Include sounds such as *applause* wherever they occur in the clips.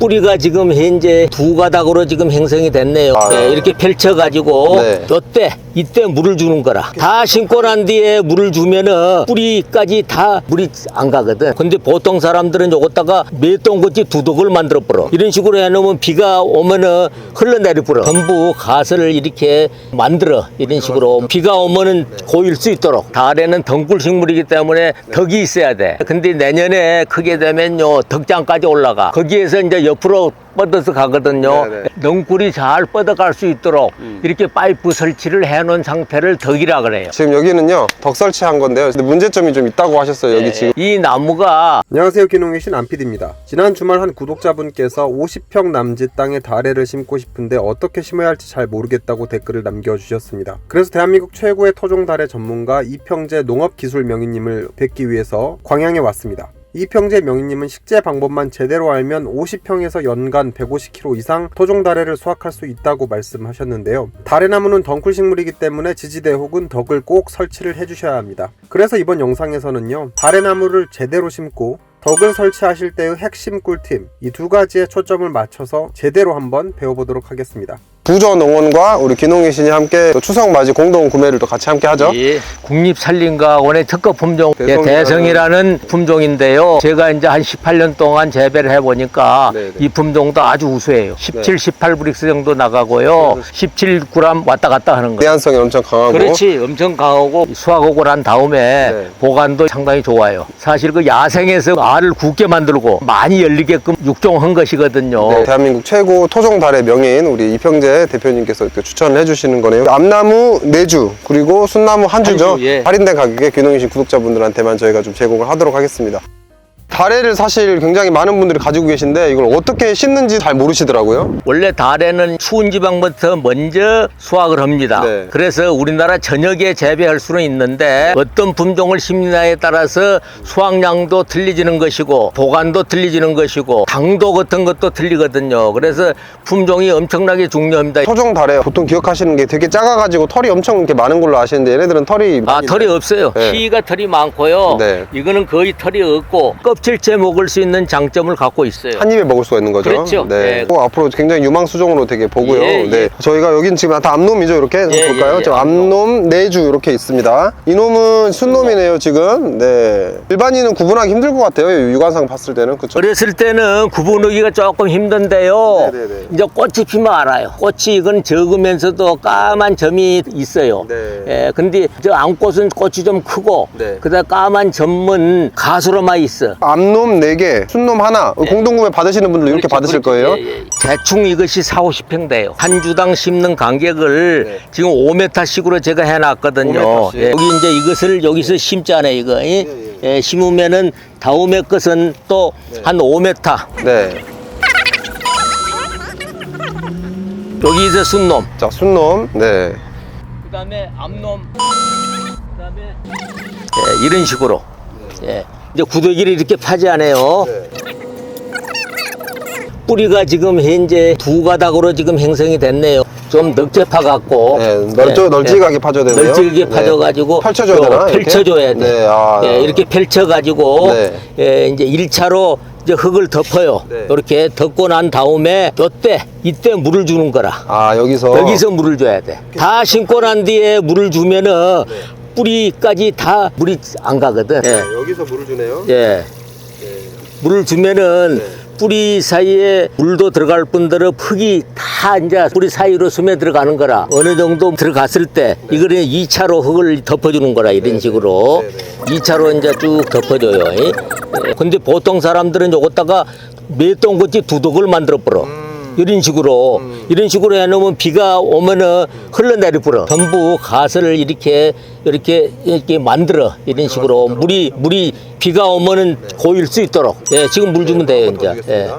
뿌리가 지금 현재 두 가닥으로 지금 형성이 됐네요. 아, 예, 이렇게 펼쳐가지고 네. 요때 이때 물을 주는 거라. 다 심고 난 뒤에 물을 주면은 뿌리까지 다 물이 안 가거든. 근데 보통 사람들은 요거다가 몇동같이 두둑을 만들어 버려. 이런 식으로 해놓으면 비가 오면은 흘러내려 버려. 전부 가설을 이렇게 만들어. 이런 식으로 비가 오면은 고일 수 있도록. 달에는 덩굴 식물이기 때문에 덕이 있어야 돼. 근데 내년에 크게 되면요 덕장까지 올라가. 거기에서 이제 옆으로 뻗어서 가거든요. 네네. 넝굴이 잘 뻗어갈 수 있도록 이렇게 파이프 설치를 해놓은 상태를 덕이라 그래요. 지금 여기는요 덕 설치한 건데요. 근데 문제점이 좀 있다고 하셨어요. 여기 지금 이 나무가 안녕하세요 기농의 신 안피디입니다 지난 주말 한 구독자분께서 50평 남짓 땅에 다래를 심고 싶은데 어떻게 심어야 할지 잘 모르겠다고 댓글을 남겨주셨습니다 그래서 대한민국 최고의 토종 다래 전문가 이평재 농업기술 명인님을 뵙기 위해서 광양에 왔습니다 이평재 명인님은 식재 방법만 제대로 알면 50평에서 연간 150kg 이상 토종 다래를 수확할 수 있다고 말씀하셨는데요. 다래나무는 덩쿨 식물이기 때문에 지지대 혹은 덕을 꼭 설치를 해주셔야 합니다. 그래서 이번 영상에서는요, 다래나무를 제대로 심고 덕을 설치하실 때의 핵심 꿀팁 이 두 가지에 초점을 맞춰서 제대로 한번 배워보도록 하겠습니다. 부저 농원과 우리 기농의 신이 함께 또 추석 맞이 공동 구매를 또 같이 함께 하죠. 이 국립산림과원의 특허 품종 예, 대성이라는- 대성이라는 품종인데요. 제가 이제 한 18년 동안 재배를 해보니까 네네. 이 품종도 아주 우수해요. 17, 18 브릭스 정도 나가고요. 17g 왔다 갔다 하는 거예요. 내한성이 엄청 강하고 그렇지 엄청 강하고 수확하고 난 다음에 네. 보관도 상당히 좋아요 사실 그 야생에서 알을 굵게 만들고 많이 열리게끔 육종한 것이거든요 네, 대한민국 최고 토종 달의 명예인 우리 이평재 대표님께서 이렇게 추천을 해주시는 거네요. 암나무 네주 그리고 순나무 한 주죠. 한 주, 예. 할인된 가격에 귀농이신 구독자분들한테만 저희가 좀 제공을 하도록 하겠습니다. 다래를 사실 굉장히 많은 분들이 가지고 계신데 이걸 어떻게 심는지 잘 모르시더라고요. 원래 달에는 추운 지방부터 먼저 수확을 합니다. 네. 그래서 우리나라 전역에 재배할 수는 있는데 어떤 품종을 심느냐에 따라서 수확량도 틀리지는 것이고 보관도 틀리지는 것이고 당도 같은 것도 틀리거든요. 그래서 품종이 엄청나게 중요합니다. 토종 달에 보통 기억하시는 게 되게 작아가지고 털이 엄청 이렇게 많은 걸로 아시는데 얘네들은 털이 아, 많이 털이 없어요. 네. 키가 털이 많고요. 네. 이거는 거의 털이 없고 껍 질째 먹을 수 있는 장점을 갖고 있어요. 한 입에 먹을 수가 있는 거죠. 그렇죠. 네. 네. 또 앞으로 굉장히 유망 수종으로 되게 보고요. 예, 네. 예. 저희가 여긴 지금 다 암놈이죠. 이렇게 예, 볼까요? 예, 예. 지금 암놈 네주 이렇게 있습니다. 이놈은 순놈이네요. 지금. 네. 일반인은 구분하기 힘들 것 같아요. 육안상 봤을 때는 그렇죠. 어렸을 때는 구분하기가 조금 힘든데요. 네 네 네. 이제 꽃이 피면 알아요. 꽃이 이건 적으면서도 까만 점이 있어요. 네. 예, 근데 저 암꽃은 꽃이 좀 크고, 네. 그다음 까만 점은 가수로만 있어. 암놈 4개, 순놈 하나. 공동구매 받으시는 분들 이렇게 그렇죠, 받으실 그렇죠. 거예요. 예, 예. 대충 이것이 4, 50평 돼요. 한 주당 심는 간격을 네. 지금 5m씩으로 제가 해놨거든요. 5m 씩. 예, 여기 이제 이것을 여기서 심잖아요, 이거. 예? 예, 심으면은 다음에 것은 또 한 5m. 네. 여기 이제 순놈. 자, 순놈. 네. 그다음에 암놈. 그다음에 예, 이런 식으로. 예. 이제 구더기를 이렇게 파지 않아요. 뿌리가 지금 현재 두 가닥으로 지금 형성이 됐네요. 좀 넓게 파갖고. 네, 널쩍, 예, 널찍하게 예. 파줘야 되네요. 널찍하게 네. 파져가지고. 펼쳐줘야 요 되나, 이렇게? 펼쳐줘야 돼. 네, 아. 예, 이렇게 펼쳐가지고. 네. 예, 이제 일차로 이제 흙을 덮어요. 네. 이렇게 덮고 난 다음에 요때, 이때 물을 주는 거라. 아, 여기서. 여기서 물을 줘야 돼. 다 심고 난 뒤에 물을 주면은 네. 뿌리까지 다 물이 안 가거든. 예. 여기서 물을 주네요. 예. 물을 주면은 네. 뿌리 사이에 물도 들어갈 뿐더러 흙이 다 이제 뿌리 사이로 스며 들어가는 거라. 어느 정도 들어갔을 때 이거를 2차로 흙을 덮어주는 거라 이런 식으로 네, 2차로 이제 쭉 덮어줘요. 예. 예. 근데 보통 사람들은 요거다가 몇 동같이 두둑을 만들어 버려. 이런 식으로 이런 식으로 해놓으면 비가 오면은 흘러내려 버려. 전부 가설을 이렇게 이렇게 이렇게 만들어 이런 식으로 물이 물이 비가 오면은 고일 수 있도록. 예, 지금 물 주면 돼요 이제. 예.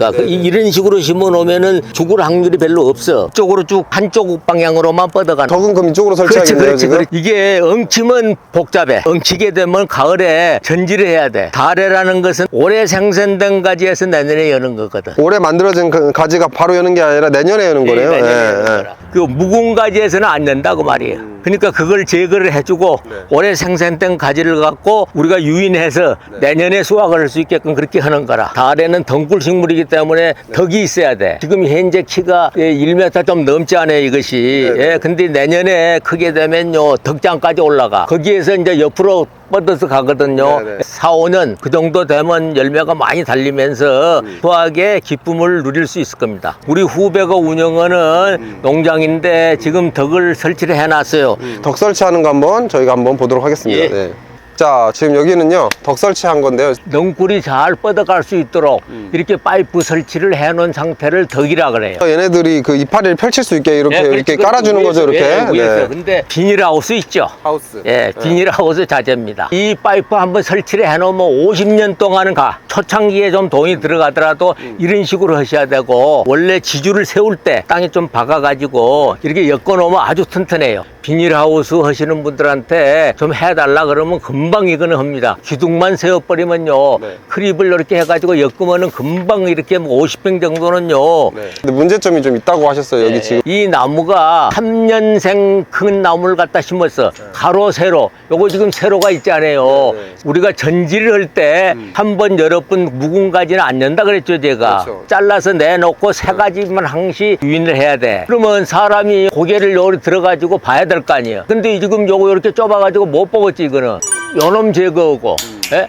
그러니까 그 이- 이런 식으로 심어 놓으면은 죽을 확률이 별로 없어. 쪽으로 쭉 한쪽 방향으로만 뻗어가는. 그럼 이쪽으로 그렇지, 설치하겠네요, 그렇지, 지금? 그렇지. 이게 엉치면 복잡해. 엉치게 되면 가을에 전지를 해야 돼. 달해라는 것은 올해 생산된 가지에서 내년에 여는 거거든. 올해 만들어진 그 가지가 바로 여는 게 아니라 내년에 여는 거네요. 내년에 예, 여는 예. 거라. 그 묵은 가지에서는 안 연다고 말이에요. 그러니까 그걸 제거를 해주고 네. 올해 생산된 가지를 갖고 우리가 유인해서 네. 내년에 수확을 할 수 있게끔 그렇게 하는 거라. 달에는 덩굴 식물이기 때문에 네. 덕이 있어야 돼. 지금 현재 키가 예, 1m 좀 넘지 않아요 이것이. 네, 네. 예, 근데 내년에 크게 되면요 덕장까지 올라가. 거기에서 이제 옆으로 뻗어서 가거든요. 네, 네. 4, 5년 그 정도 되면 열매가 많이 달리면서 음. 수확의 기쁨을 누릴 수 있을 겁니다. 우리 후배가 운영하는 음. 농장인데 지금 덕을 설치를 해놨어요. 덕 설치하는 거 한번 저희가 한번 보도록 하겠습니다. 예. 네. 자, 지금 여기는요, 덕 설치한 건데요. 넝굴이 잘 뻗어갈 수 있도록 음. 이렇게 파이프 설치를 해놓은 상태를 덕이라 그래요. 얘네들이 그 이파리를 펼칠 수 있게 이렇게, 네, 이렇게 그렇지. 깔아주는 거죠, 이렇게. 예, 위에서. 네. 근데 비닐하우스 있죠? 하우스. 예, 비닐하우스 자재입니다. 이 파이프 한번 설치를 해놓으면 50년 동안은 가. 초창기에 좀 돈이 들어가더라도 음. 이런 식으로 하셔야 되고, 원래 지주를 세울 때 땅에 좀 박아가지고 이렇게 엮어놓으면 아주 튼튼해요. 비닐하우스 하시는 분들한테 좀 해달라 그러면 금방 이거는 합니다. 기둥만 세워버리면요. 네. 크립을 이렇게 해가지고 엮으면은 금방 이렇게 뭐 50평 정도는요. 네. 근데 문제점이 좀 있다고 하셨어요, 여기 예, 지금. 이 나무가 3년생 큰 나무를 갖다 심었어. 가로, 세로. 요거 지금 세로가 있잖아요. 네, 네. 우리가 전지를 할때한 번, 여러 번 묵은 가지는 안 연다 그랬죠, 제가. 그렇죠. 잘라서 내놓고 세 가지만 항시 유인을 해야 돼. 그러면 사람이 고개를 여기 들어가지고 봐야 될 거 아니에요. 근데 지금 요거 이렇게 좁아가지고 못 보겠지, 이거는. 요놈 제거하고, 예?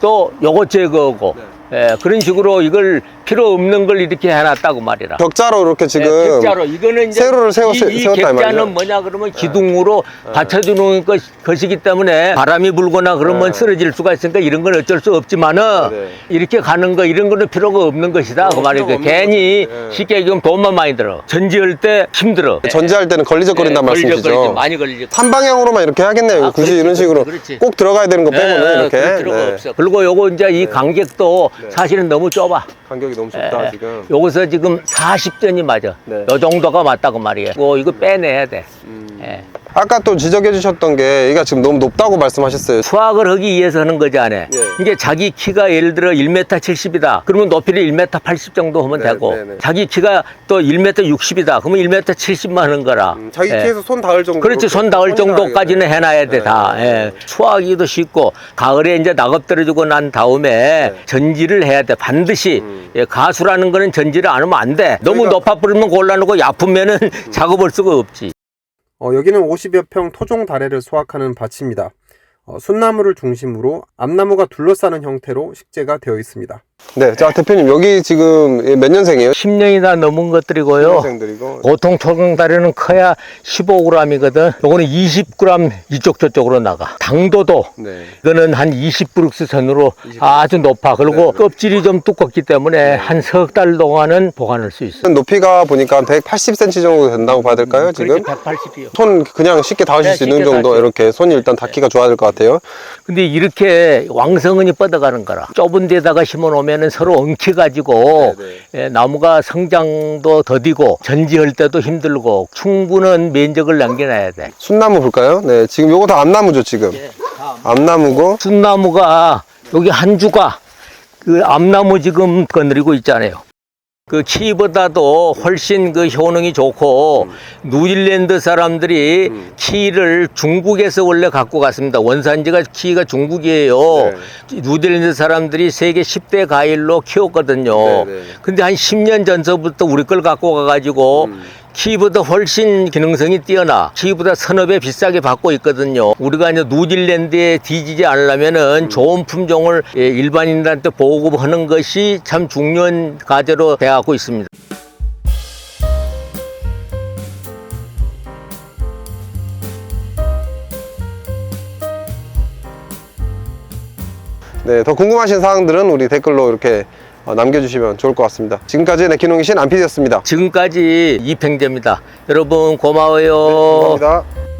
또 요거 제거하고. 예, 그런 식으로 이걸 필요 없는 걸 이렇게 해놨다고 말이라. 격자로 이렇게 지금. 네, 격자로 이거는 이제 세로를 세워- 이, 세- 이 세웠다 이 격자는 말이죠? 뭐냐 그러면 기둥으로 받쳐주는 것, 것이기 때문에 바람이 불거나 그러면 네. 쓰러질 수가 있으니까 이런 건 어쩔 수 없지만은 네. 이렇게 가는 거 이런 거는 필요가 없는 것이다 그 말이죠. 필요가 없는 괜히. 네. 쉽게 지금 돈만 많이 들어. 전지할 때 힘들어. 전지할 때는 걸리적거린단 네, 걸리적, 말씀이시죠. 많이 걸리죠. 한 방향으로만 이렇게 하겠네요. 아, 굳이 그렇지, 이런 식으로 그렇지, 그렇지. 꼭 들어가야 되는 거 빼고는 네, 이렇게. 그럴 필요가 네. 없어. 그리고 요거 이제 이 간격도 사실은 너무 좁아. 간격이 너무 좁다 예, 지금. 요거서 지금 40전이 맞아. 네. 요 정도가 맞다고 말이에요. 뭐 이거 빼내야 돼. 음. 예. 아까 또 지적해 주셨던 게 얘가 지금 너무 높다고 말씀하셨어요. 수확을 하기 위해서 하는 거지 않아. 예. 이게 자기 키가 예를 들어 1m 70이다. 그러면 높이를 1m 80 정도 하면 네, 되고 네, 네. 자기 키가 또 1m 60이다. 그러면 1m 70만 하는 거라. 음, 자기 예. 키에서 손 닿을 정도. 그렇지 손 닿을 정도까지는 해놔야 돼 다. 네, 예. 네. 수확하기도 쉽고 가을에 이제 낙엽 떨어지고 난 다음에 네. 전지를 해야 돼 반드시. 음. 예, 가수라는 거는 전지를 안 하면 안 돼. 너무 높아 버리면 곤란하고 얕으면은 *laughs* 작업할 수가 없지. 어, 여기는 50여 평 토종 다래를 수확하는 밭입니다. 어, 순나무를 중심으로 암나무가 둘러싸는 형태로 식재가 되어 있습니다. 네, 자 대표님 여기 지금 몇 년생이에요? 10년이 다 넘은 것들이고요. 생들이고. 보통 초경다리는 커야 15g이거든. 요거는 20g 이쪽 저쪽으로 나가. 당도도 네. 이거는 한 20브룩스 선으로 아주 높아. 그리고 껍질이 좀 두껍기 때문에 한 석 달 동안은 보관할 수 있어. 높이가 보니까 180cm 정도 된다고 봐야 될까요? 지금? 180이요. 손 그냥 쉽게 닿으실 네, 수 있는 쉽게 정도 닿을 수 이렇게 손이 일단 닿기가 좋아야 될 것 같아요. 근데 이렇게 왕성은이 뻗어가는 거라. 좁은 데다가 심어 놓으면 서로 엉켜가지고 네, 예, 나무가 성장도 더디고 전지할 때도 힘들고 충분한 면적을 남겨놔야 돼. 순나무 볼까요? 네, 지금 요거 다 암나무죠, 지금. 암나무고. 순나무가 여기 한 주가 그 암나무 지금 거느리고 있잖아요. 그 키보다도 훨씬 그 효능이 좋고 뉴질랜드 사람들이 음. 키를 중국에서 원래 갖고 갔습니다. 원산지가 키가 중국이에요. 네. 뉴질랜드 사람들이 세계 10대 과일로 키웠거든요. 네, 네. 근데 한 10년 전서부터 우리 걸 갖고 가가지고 음. 키보다 훨씬 기능성이 뛰어나 키보다 서너 배 비싸게 받고 있거든요. 우리가 이제 뉴질랜드에 뒤지지 음. 않으려면은 좋은 품종을 예, 일반인들한테 보급하는 것이 참 중요한 과제로 되어가고 있습니다. 네, 더 궁금하신 사항들은 우리 댓글로 이렇게 어, 남겨주시면 좋을 것 같습니다. 지금까지 내키농이신 안피디였습니다. 지금까지 이팽재입니다. 여러분 고마워요. 감사합니다.